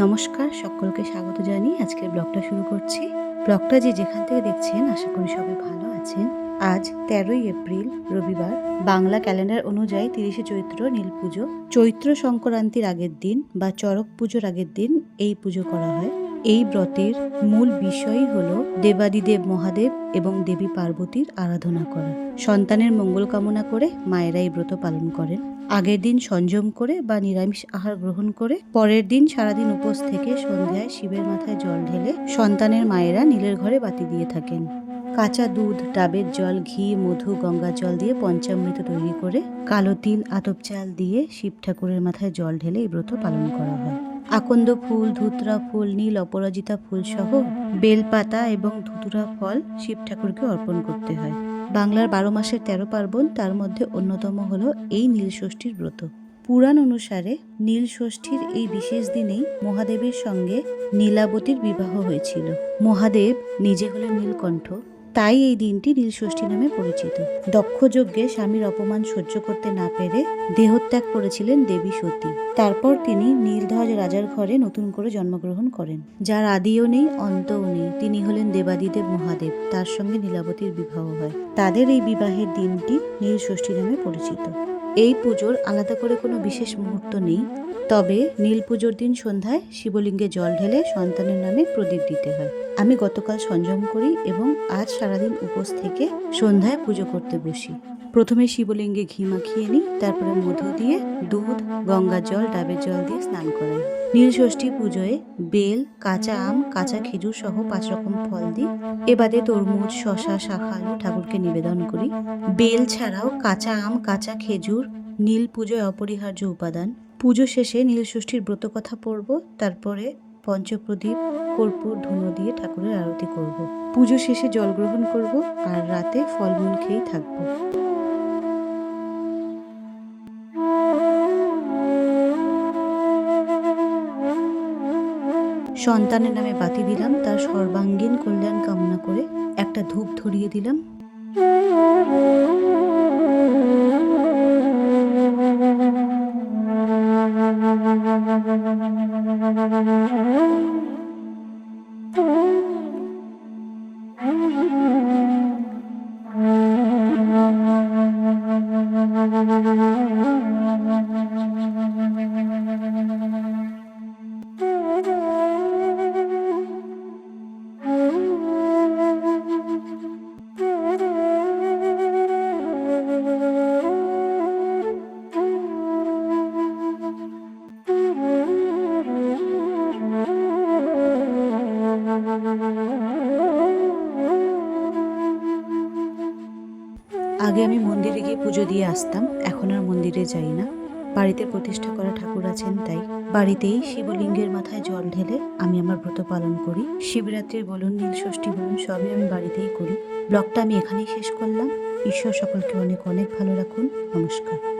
নমস্কার, সকলকে স্বাগত জানিয়ে আজকের ব্লগটা শুরু করছি। ব্লগটা যে যেখান থেকে দেখছেন, আশা করি সবাই ভালো আছেন। আজ তেরোই এপ্রিল, রবিবার। বাংলা ক্যালেন্ডার অনুযায়ী তিরিশে চৈত্র নীল পুজো। চৈত্র সংক্রান্তির আগের দিন বা চড়ক পুজোর আগের দিন এই পুজো করা হয়। এই ব্রতের মূল বিষয়ই হল দেবাদিদেব মহাদেব এবং দেবী পার্বতীর আরাধনা করা। সন্তানের মঙ্গল কামনা করে মায়েরা এই ব্রত পালন করেন। আগের দিন সংযম করে বা নিরামিষ আহার গ্রহণ করে পরের দিন সারাদিন উপোস থেকে সন্ধ্যায় শিবের মাথায় জল ঢেলে সন্তানের মায়েরা নীলের ঘরে বাতি দিয়ে থাকেন। কাঁচা দুধ, ডাবের জল, ঘি, মধু, গঙ্গা জল দিয়ে পঞ্চামৃত তৈরি করে কালো তিল, আতপ চাল দিয়ে শিব ঠাকুরের মাথায় জল ঢেলে এই ব্রত পালন করা হয়। আকন্দ ফুল, ধুতরা ফুল, নীল অপরাজিতা ফুল সহ বেলপাতা এবং ধুতুরা ফল শিব ঠাকুরকে অর্পণ করতে হয়। বাংলার বারো মাসের তেরো পার্বণ তার মধ্যে অন্যতম হলো এই নীলষষ্ঠীর ব্রত। পুরাণ অনুসারে নীল ষষ্ঠীর এই বিশেষ দিনেই মহাদেবের সঙ্গে নীলাবতীর বিবাহ হয়েছিল। মহাদেব নিজে হলেন নীলকণ্ঠ তাই এই দিনটি নীলষষ্ঠী নামে পরিচিত। দক্ষ যজ্ঞে স্বামীর অপমান সহ্য করতে না পেরে দেহত্যাগ করেছিলেন দেবী সতী। তারপর তিনি নীলধ্বজ রাজার ঘরে নতুন করে জন্মগ্রহণ করেন। যার আদিও নেই, অন্তও নেই। তিনি হলেন দেবাদিদেব মহাদেব। তার সঙ্গে নীলাবতীর বিবাহ হয়। তাদের এই বিবাহের দিনটি নীলষষ্ঠী নামে পরিচিত। এই পুজোর আলাদা করে কোনো বিশেষ মুহূর্ত নেই। তবে নীল পুজোর দিন সন্ধ্যায় শিবলিঙ্গে জল ঢেলে সন্তানের নামে প্রদীপ দিতে হয়। আমি গতকাল সংযম করি এবং আজ সারাদিন উপোস থেকে সন্ধ্যায় পুজো করতে বসি। প্রথমে শিবলিঙ্গে ঘি মাখিয়ে নিই, তারপরে মধু দিয়ে দুধ গঙ্গার জল, ডাবের জল দিয়ে স্নান করাই। নীলষষ্ঠী পুজোয় বেল, কাঁচা আম, কাঁচা খেজুর সহ পাঁচ রকম ফল দিই। এবারে তরমুজ শশা শাখা আলু ঠাকুরকে নিবেদন করি। বেল ছাড়াও কাঁচা আম, কাঁচা খেজুর, নীল পুজোয় অপরিহার্য উপাদান। পুজো শেষে নীলষষ্ঠীর ব্রত কথা পড়ব, তারপরে পঞ্চপ্রদীপ, কর্পূর, ধুনো দিয়ে ঠাকুরের আরতি করব। পুজো শেষে জল গ্রহণ করব, আর রাতে ফলমূল খেয়েই থাকব সন্তানের নামে বাতি দিলাম, তার সর্বাঙ্গীন কল্যাণ কামনা করে একটা ধূপ ধরিয়ে দিলাম আগে আমি মন্দিরে গিয়ে পুজো দিয়ে আসতাম, এখন আর মন্দিরে যাই না। বাড়িতে প্রতিষ্ঠা করা ঠাকুর আছেন তাই। বাড়িতেই শিবলিঙ্গের মাথায় জল ঢেলে আমি আমার ব্রত পালন করি। শিবরাত্রির বলুন, নীল ষষ্ঠী বলুন, সবই আমি বাড়িতেই করি। ব্লগটা আমি এখানেই শেষ করলাম। ঈশ্বর সকলকে অনেক অনেক ভালো রাখুন। নমস্কার।